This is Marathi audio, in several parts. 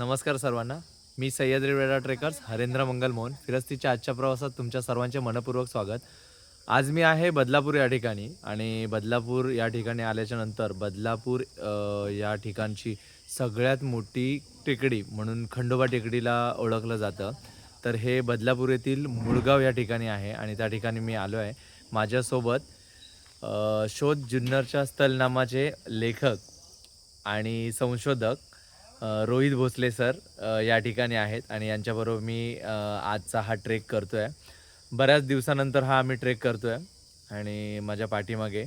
नमस्कार सर्वांना. मी सह्याद्री वेडा ट्रेकर्स हरेंद्र मंगल मोहन. फिरस्तीच्या आजच्या प्रवासात तुमच्या सर्वांचे मनपूर्वक स्वागत. आज मी आहे बदलापूर या ठिकाणी आणि बदलापूर या ठिकाणी आल्याच्यानंतर बदलापूर अ, या ठिकाणची सगळ्यात मोठी टेकडी म्हणून खंडोबा टेकडीला ओळखलं जातं. तर हे बदलापूर येथील मुळगाव या ठिकाणी आहे आणि त्या ठिकाणी मी आलो आहे. माझ्यासोबत अ, शोध जुन्नरच्या स्थल नामाचे लेखक आणि संशोधक रोहित भोसले सर या ठिकाणी आहेत आणि यांच्याबरोबर मी आजचा हा ट्रेक करतो आहे बऱ्याच दिवसानंतर हा आम्ही ट्रेक करतो आहे आणि माझ्या पाठीमागे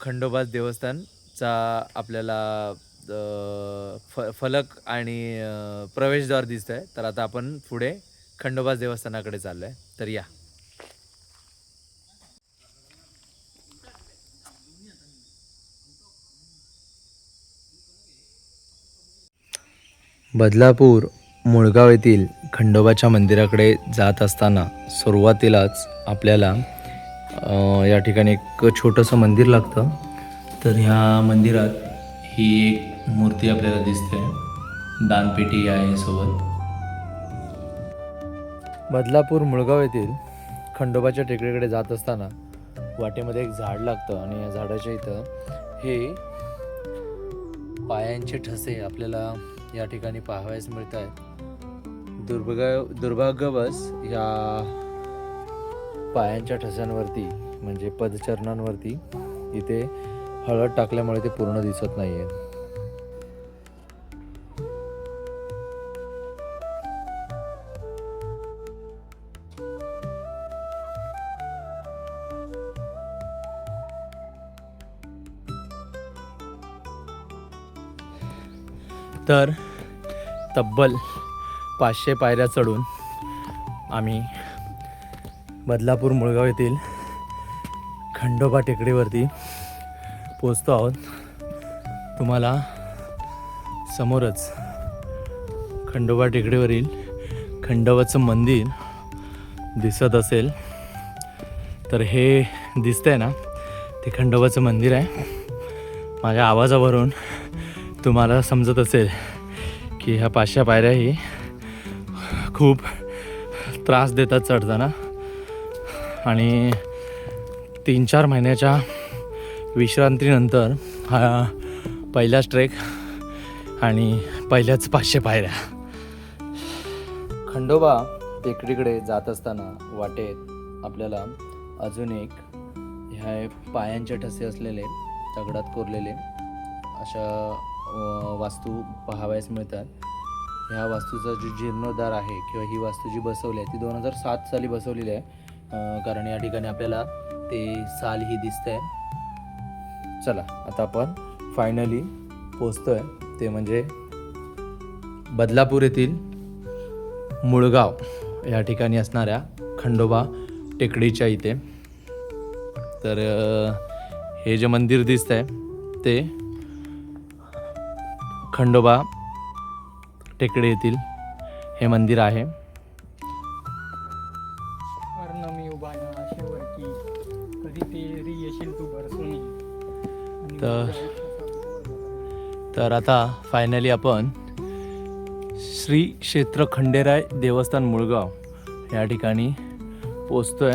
खंडोबास देवस्थानचा आपल्याला फ फलक आणि प्रवेशद्वार दिसत आहे तर आता आपण पुढे खंडोबास देवस्थानाकडे चाललो आहे तर या. बदलापूर मुळगाव येथील खंडोबाच्या मंदिराकडे जात असताना सुरुवातीलाच आपल्याला या ठिकाणी एक छोटंसं मंदिर लागतं. तर ह्या मंदिरात ही एक मूर्ती आपल्याला दिसते. दानपेटी आहे सोबत. बदलापूर मुळगाव येथील खंडोबाच्या टेकडीकडे जात असताना वाटेमध्ये एक झाड लागतं आणि या झाडाच्या इथं हे पायांचे ठसे आपल्याला या ठिकाणी पाहावयास मिळत आहेत दुर्भग दुर्भाग्यवश या पायांच्या ठस्यांवरती म्हणजे पदचरणांवरती इथे हळद टाकल्यामुळे ते पूर्ण दिसत नाही आहे तर तब्बल पाचशे पायऱ्या चढून आम्ही बदलापूर मुळगाव येथील खंडोबा टेकडीवरती पोचतो आहोत. तुम्हाला समोरच खंडोबा टेकडीवरील खंडोबाचं मंदिर दिसत असेल. तर हे दिसतंय ना ते खंडोबाचं मंदिर आहे. माझ्या आवाजावरून तुम्हाला समजत असेल. की ह्या पाचशे पायऱ्याही खूप त्रास देतात चढताना. आणि तीन चार महिन्याच्या विश्रांतीनंतर हा पहिलाच ट्रेक आणि पहिल्याच पाचशे पायऱ्या. खंडोबा टेकडीकडे जात असताना वाटेत आपल्याला अजून एक ह्या पायांचे ठसे असलेले दगडात कोरलेले अशा वास्तू पाहावयास मिळतात. ह्या वास्तूचा जो जीर्णोद्धार आहे किंवा ही वास्तू जी बसवली आहे ती दोन हजार सात साली बसवलेली आहे. कारण या ठिकाणी आपल्याला ते साल ही दिसत आहे चला आता आपण फायनली पोचतो आहे ते म्हणजे बदलापूर येथील मुळगाव या ठिकाणी असणाऱ्या खंडोबा टेकडीच्या इथे. तर हे जे मंदिर दिसत आहे ते खंडोबा टेकडे येथील हे मंदिर आहे. आहे तर- तर आता फायनली आपण श्री क्षेत्र खंडेराय देवस्थान मुळगाव या ठिकाणी पोचतोय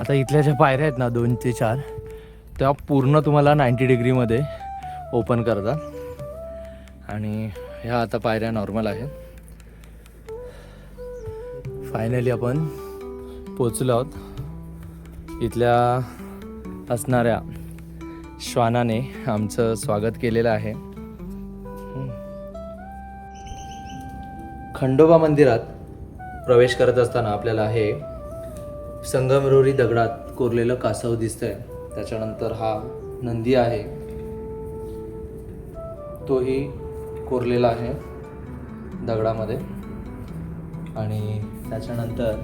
आता इथल्या ज्या पायऱ्या आहेत ना दोन ते चार त्या पूर्ण तुम्हाला नाईंटी डिग्रीमध्ये ओपन करतात. आणि ह्या आता पायऱ्या नॉर्मल आहेत. फायनली आपण पोचलो आहोत. इथल्या असणाऱ्या श्वानाने आमचं स्वागत केलेलं आहे. खंडोबा मंदिरात प्रवेश करत असताना आपल्याला हे संगमरोरी दगडात कोरलेलं कासव दिसतंय. त्याच्यानंतर हा नंदी आहे. तोही कोरलेला आहे दगडामध्ये. आणि त्याच्यानंतर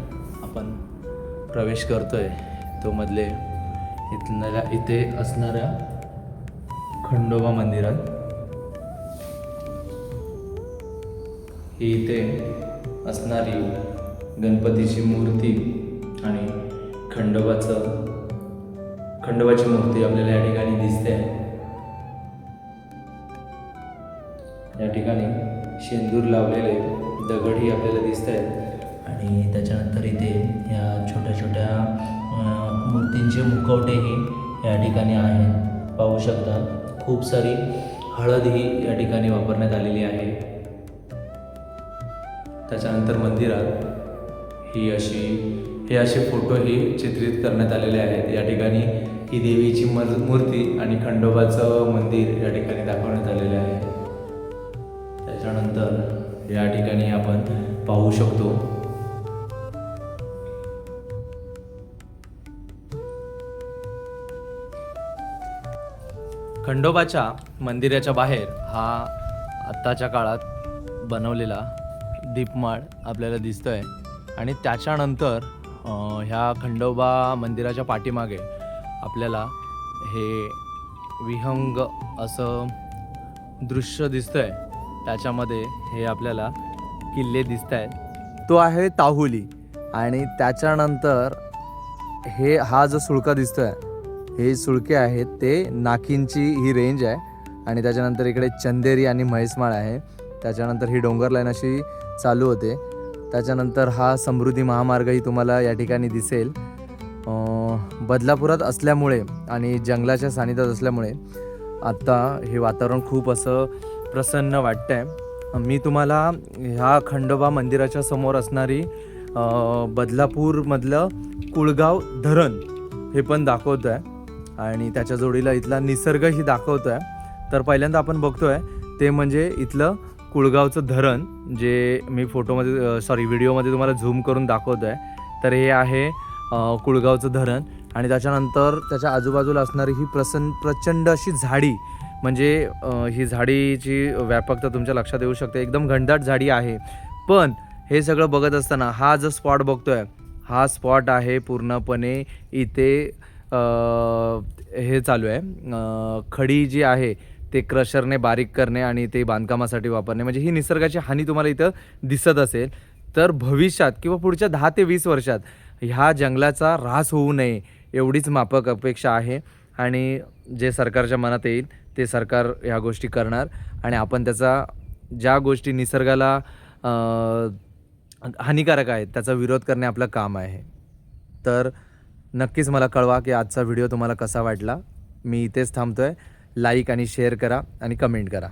आपण प्रवेश करतो आहे तो मधले इथल्या इथे असणाऱ्या खंडोबा मंदिरात. ही इथे असणारी गणपतीची मूर्ती आणि खंडोबाचं खंडोबाची मूर्ती आपल्याला या ठिकाणी दिसते. या ठिकाणी शेंदूर लावलेले दगडही आपल्याला दिसत आहेत. आणि त्याच्यानंतर इथे या छोट्या छोट्या मूर्तींचे मुखवटेही या ठिकाणी आहेत. पाहू शकता खूप सारी हळद ही या ठिकाणी वापरण्यात आलेली आहे. त्याच्यानंतर मंदिरात ही अशी हे असे फोटोही चित्रित करण्यात आलेले आहेत. या ठिकाणी ही देवीची मर मूर्ती आणि खंडोबाचं मंदिर या ठिकाणी दाखवण्यात आलेले आहे. त्याच्यानंतर या ठिकाणी आपण पाहू शकतो. खंडोबाच्या मंदिराच्या बाहेर हा आत्ताच्या काळात बनवलेला दीपमाळ आपल्याला दिसतोय. आणि त्याच्यानंतर ह्या खंडोबा मंदिराच्या पाठीमागे आपल्याला हे विहंग असं दृश्य दिसतंय. त्याच्यामध्ये हे आपल्याला किल्ले दिसत आहेत तो आहे ताहुली आणि त्याच्यानंतर हे हा जो सुळका दिसतो आहे हे सुळके आहेत ते नाकींची ही रेंज आहे आणि त्याच्यानंतर इकडे चंदेरी आणि म्हैसमाळ आहे. त्याच्यानंतर ही डोंगर लाईन अशी चालू होते. त्याच्यानंतर हा समृद्धी महामार्गही तुम्हाला या ठिकाणी दिसेल. बदलापुरात असल्यामुळे आणि जंगलाच्या सानिध्यात असल्यामुळे आत्ता हे वातावरण खूप असं प्रसन्न वाटतंय. मी तुम्हाला ह्या खंडोबा मंदिराच्या समोर असणारी बदलापूरमधलं कुळगाव धरण हे पण दाखवतो आहे आणि त्याच्या जोडीला इथला निसर्गही दाखवतो आहे तर पहिल्यांदा आपण बघतोय ते म्हणजे इथलं कुळगावचं धरण जे मी फोटोमध्ये सॉरी व्हिडिओमध्ये तुम्हाला झूम करून दाखवतो आहे तर हे आहे कुळगावचं धरण. आणि त्याच्यानंतर त्याच्या आजूबाजूला असणारी ही प्रसन्न प्रचंड अशी झाडी म्हणजे ही झाडीची व्यापकता तुमच्या लक्षात येऊ शकते. एकदम घनदाट झाडी आहे. पण हे सगळं बघत असताना हा जो स्पॉट बघतोय हा स्पॉट आहे पूर्णपणे इथे हे चालू आहे. खडी जी आहे ते क्रशरने बारीक करणे आणि ते बांधकामासाठी वापरणे. म्हणजे ही निसर्गाची हानी तुम्हाला इथं दिसत असेल. तर भविष्यात किंवा पुढच्या दहा ते वीस वर्षात ह्या जंगलाचा ऱ्हास होऊ नये एवढीच मापक अपेक्षा आहे. आणि जे सरकारच्या मनात येईल ते सरकार ह्या गोष्टी करणार आणि आपण त्याचा ज्या गोष्टी निसर्गाला हानिकारक आहेत त्याचा विरोध करणे आपलं काम आहे. तर नक्कीच मला कळवा की आजचा व्हिडिओ तुम्हाला कसा वाटला. मी इथेच थांबतो आहे लाईक आणि शेअर करा आणि कमेंट करा.